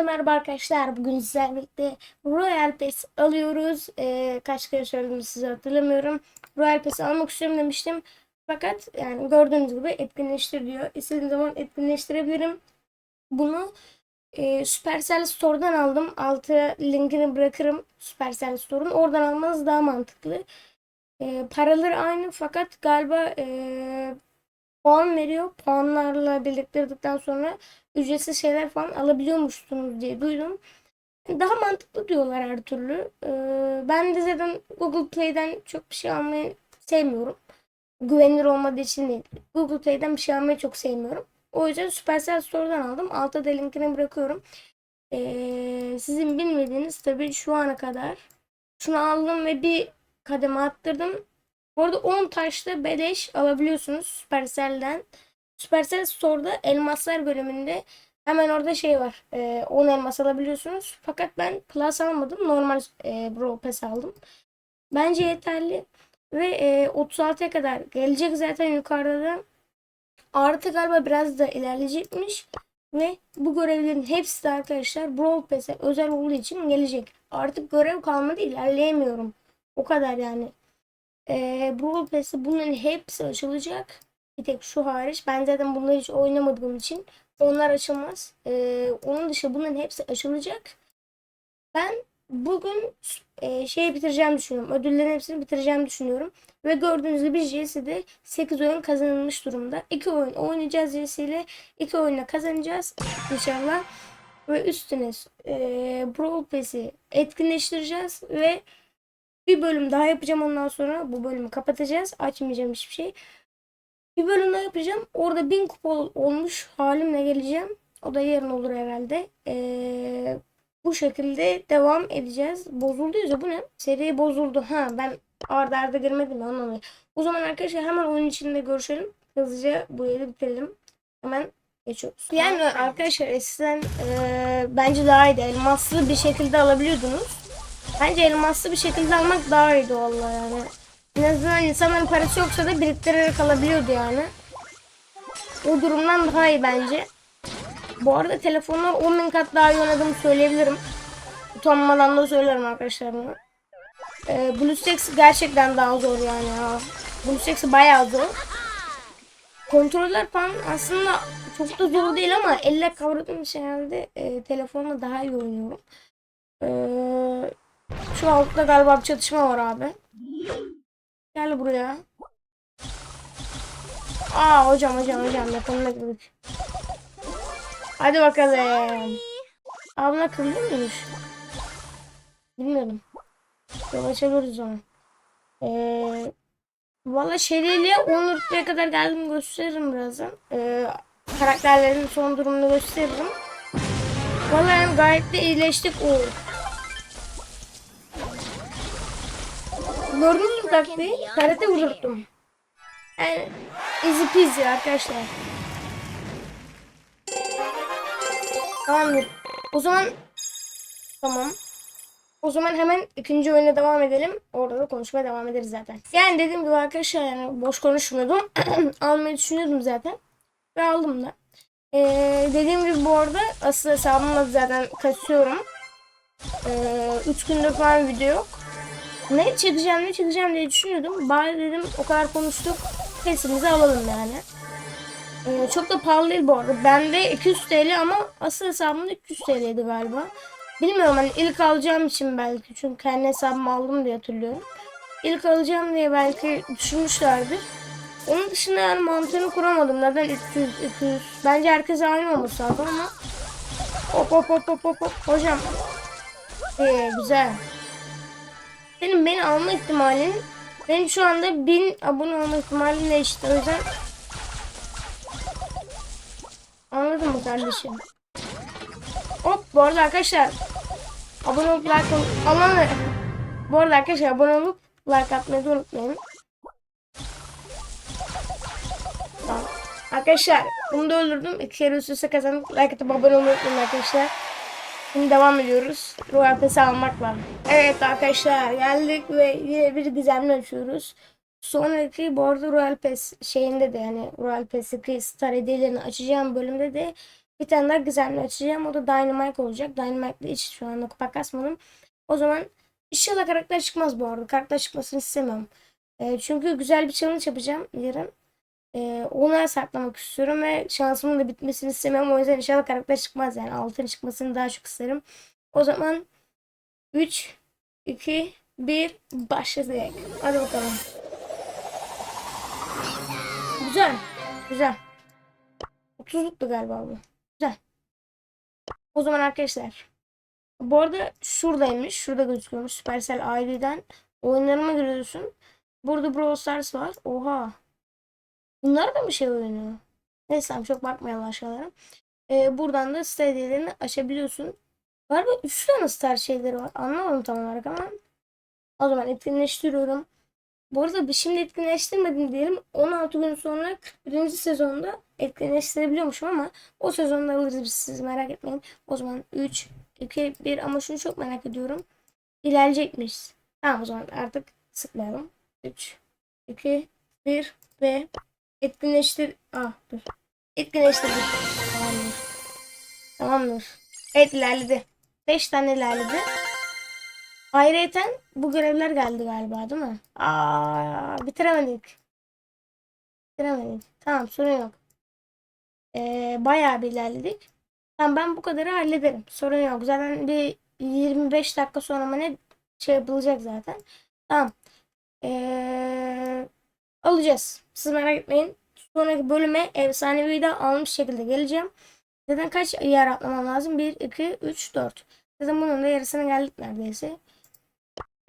Hepinize merhaba arkadaşlar. Bugün sizlerle birlikte Royal Pass alıyoruz. Ee, kaç kere söyledim size hatırlamıyorum. Royal Pass almak istiyorum demiştim. Fakat yani gördüğünüz gibi etkinleştir diyor. İstediğim zaman etkinleştirebilirim. Bunu e, Supercell Store'dan aldım. Altı linkini bırakırım Supercell Store'un. Oradan almanız daha mantıklı. E, paraları aynı fakat galiba e, puan veriyor. Puanlarla biriktirdikten sonra ücretsiz şeyler falan alabiliyormuşsunuz diye duydum. Daha mantıklı diyorlar her türlü. Ee, ben de zaten Google Play'den çok bir şey almayı sevmiyorum. Güvenilir olmadığı için değil. Google Play'den bir şey almayı çok sevmiyorum. O yüzden Supercell Store'dan aldım. Altta da linkini bırakıyorum. Ee, sizin bilmediğiniz tabii şu ana kadar şunu aldım ve bir kademe attırdım. Bu arada 10 taşlı beleş alabiliyorsunuz Supercell'den. Supercell Store'da elmaslar bölümünde hemen orada şey var. E, 10 elmas alabiliyorsunuz. Fakat ben Plus almadım. Normal e, Brawl Pass aldım. Bence yeterli. Ve e, 36'ya kadar gelecek zaten yukarıda da. Artı galiba biraz da ilerleyecekmiş. Ve bu görevlerin hepsi de arkadaşlar Brawl Pass'e özel olduğu için gelecek. Artık görev kalmadı ilerleyemiyorum. O kadar yani. E, Brawl Pass'te bunların hepsi açılacak. Bir tek şu hariç. Ben zaten bunları hiç oynamadığım için onlar açılmaz. Ee, onun dışında bunların hepsi açılacak. Ben bugün e, şeyi bitireceğim düşünüyorum. Ödüllerin hepsini bitireceğim düşünüyorum. Ve gördüğünüz gibi JC'de 8 oyun kazanılmış durumda. 2 oyun oynayacağız JC ile. 2 oyunla kazanacağız inşallah. Ve üstüne e, Brawl Pass'i etkinleştireceğiz. Ve bir bölüm daha yapacağım ondan sonra. Bu bölümü kapatacağız. Açmayacağım hiçbir şey. Bir bölüm daha yapacağım. Orada 1000 kupa olmuş halimle geleceğim. O da yarın olur herhalde. Ee, bu şekilde devam edeceğiz. Bozuldu ya bu ne? Seri bozuldu. Ha ben arda arda girmedim anlamıyor. O zaman arkadaşlar hemen oyun içinde görüşelim. Hızlıca bu yeri bitirelim. Hemen geçiyoruz. Yani arkadaşlar eskiden e, bence daha iyiydi. Elmaslı bir şekilde alabiliyordunuz. Bence elmaslı bir şekilde almak daha iyiydi vallahi yani. En azından insanların parası yoksa da biriktirerek alabiliyordu yani. O durumdan daha iyi bence. Bu arada telefonlar 10 bin kat daha iyi oynadığımı söyleyebilirim. Utanmadan da söylerim arkadaşlar bunu. Ee, BlueStacks gerçekten daha zor yani ya. BlueStacks bayağı zor. Kontroller falan aslında çok da zor değil ama elle kavradığım için herhalde e, telefonla daha iyi oynuyorum. Ee, şu altta galiba bir çatışma var abi. Gel buraya. Aa hocam hocam hocam yakınına girdik. Hadi bakalım. Abla kırılır mıymış? Bilmiyorum. Yol açabiliriz onu. Ee, Valla şeriyle 10 rütbeye kadar geldim gösteririm birazdan. Ee, karakterlerin son durumunu gösteririm. Valla yani gayet de iyileştik. Oo. Gördünüz mü taktiği? Karate vurdurttum. Yani easy peasy arkadaşlar. Tamamdır. O zaman tamam. O zaman hemen ikinci oyuna devam edelim. Orada da konuşmaya devam ederiz zaten. Yani dediğim gibi arkadaşlar yani boş konuşmuyordum. Almayı düşünüyordum zaten. Ve aldım da. Ee, dediğim gibi bu arada asıl hesabımla zaten kaçıyorum. Ee, üç gündür falan video yok ne çekeceğim ne çekeceğim diye düşünüyordum. Bari dedim o kadar konuştuk. Pesimizi alalım yani. Ee, çok da pahalı değil bu arada. Bende 200 TL ama asıl hesabımda 300 TL'ydi galiba. Bilmiyorum hani ilk alacağım için belki. Çünkü kendi hesabımı aldım diye hatırlıyorum. İlk alacağım diye belki düşünmüşlerdir. Onun dışında yani mantığını kuramadım. Neden 300, 200? Bence herkes aynı olması lazım ama. Hop hop hop hop hop. Hocam. Ee, güzel. Senin beni alma ihtimalin benim şu anda 1000 abone olma ihtimalimle eşit. O yüzden Anladın mı kardeşim? Hop bu arada arkadaşlar abone olup like aman bu arada arkadaşlar abone olup like atmayı unutmayın. Arkadaşlar bunu da öldürdüm. İki kere üst üste kazandık. Like atıp abone olmayı unutmayın arkadaşlar. Şimdi devam ediyoruz. Royal Pass'i almakla. Evet arkadaşlar geldik ve yine bir gizemli açıyoruz. Sonraki bu arada Royal Pass şeyinde de yani Royal Pass'i Star hediyelerini açacağım bölümde de Bir tane daha gizemli açacağım. O da Dynamite olacak. Dynamite'de hiç şu anda kupa kasmadım. O zaman inşallah karakter çıkmaz bu arada. Karakter çıkmasını istemiyorum. E, çünkü güzel bir challenge yapacağım yarın. E, ona saklamak istiyorum ve şansımın da bitmesini istemiyorum. O yüzden inşallah karakter çıkmaz yani. Altın çıkmasını daha çok isterim. O zaman 3, 2, 1 başladık. Hadi bakalım. Güzel. Güzel. 30'luktu galiba bu. Güzel. O zaman arkadaşlar. Bu arada şuradaymış. Şurada gözüküyormuş. Supercell ID'den oyunlarıma giriyorsun. Burada Brawl Stars var. Oha. Bunlar da mı şey oynuyor? Neyse çok bakmayalım aşağılara. Ee, buradan da stadiyelerini açabiliyorsun. Galiba 3 tane star şeyleri var. Anlamadım tam olarak ama. O zaman etkinleştiriyorum. Bu arada bir şimdi etkinleştirmedim diyelim. 16 gün sonra 41. sezonda etkinleştirebiliyormuşum ama o sezonda alırız biz siz merak etmeyin. O zaman 3, 2, 1 ama şunu çok merak ediyorum. İlerleyecek miyiz? Tamam o zaman artık sıkmayalım. 3, 2, 1 ve etkinleştir... Ah dur. Etkinleştirdik. Tamamdır. Tamamdır. Evet ilerledi. 5 tane ilerledi. Ayrıca bu görevler geldi galiba değil mi? Aa, bitiremedik. Bitiremedik. Tamam sorun yok. Ee, bayağı bir ilerledik. Tamam ben bu kadarı hallederim. Sorun yok. Zaten bir 25 dakika sonra ne şey yapılacak zaten. Tamam. Ee, alacağız. Siz merak etmeyin. Sonraki bölüme efsanevi de almış şekilde geleceğim. Zaten kaç yer atlamam lazım? 1, 2, 3, 4. Zaten bunun da yarısına geldik neredeyse.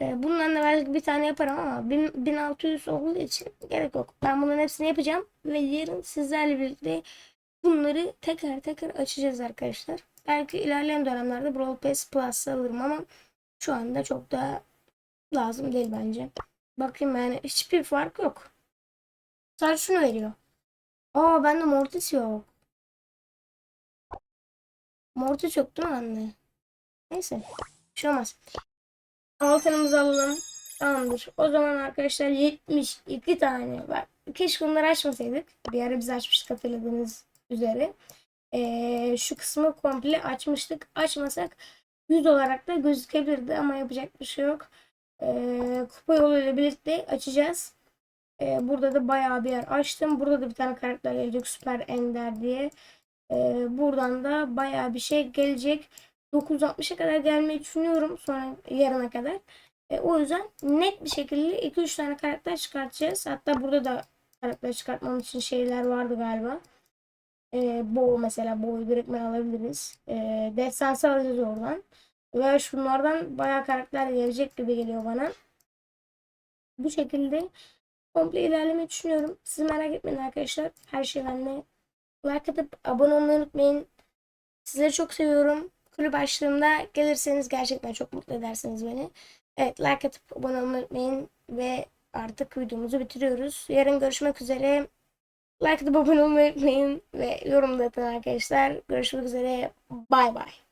Ee, bundan da belki bir tane yaparım ama 1000 1600 olduğu için gerek yok. Ben bunların hepsini yapacağım ve yarın sizlerle birlikte bunları tekrar tekrar açacağız arkadaşlar. Belki ilerleyen dönemlerde Brawl Pass Plus alırım ama şu anda çok da lazım değil bence. Bakayım yani hiçbir fark yok. Sadece şunu veriyor. Aa bende Mortis yok. Mortis yok değil mi anne? Neyse. Bir şey olmaz. Altınımızı alalım. Tamamdır. O zaman arkadaşlar 72 tane var. Keşke bunları açmasaydık. Bir ara biz açmıştık hatırladığınız üzere. Ee, şu kısmı komple açmıştık. Açmasak 100 olarak da gözükebilirdi ama yapacak bir şey yok. Ee, kupa yoluyla birlikte açacağız. Ee, burada da bayağı bir yer açtım. Burada da bir tane karakter gelecek Süper Ender diye. Ee, buradan da bayağı bir şey gelecek. 960'a kadar gelmeyi düşünüyorum sonra yarına kadar. E, o yüzden net bir şekilde 2-3 tane karakter çıkartacağız. Hatta burada da karakter çıkartmam için şeyler vardı galiba. E, Bo mesela Bo'yu direktmen alabiliriz. E, Destansı alacağız oradan. Ve şunlardan bayağı karakter gelecek gibi geliyor bana. Bu şekilde komple ilerlemeyi düşünüyorum. Siz merak etmeyin arkadaşlar. Her şey bende. Like atıp abone olmayı unutmayın. Sizleri çok seviyorum. Kulüp açtığımda gelirseniz gerçekten çok mutlu edersiniz beni. Evet like atıp abone olmayı unutmayın ve artık videomuzu bitiriyoruz. Yarın görüşmek üzere. Like atıp abone olmayı unutmayın ve yorum da atın arkadaşlar. Görüşmek üzere. Bay bay.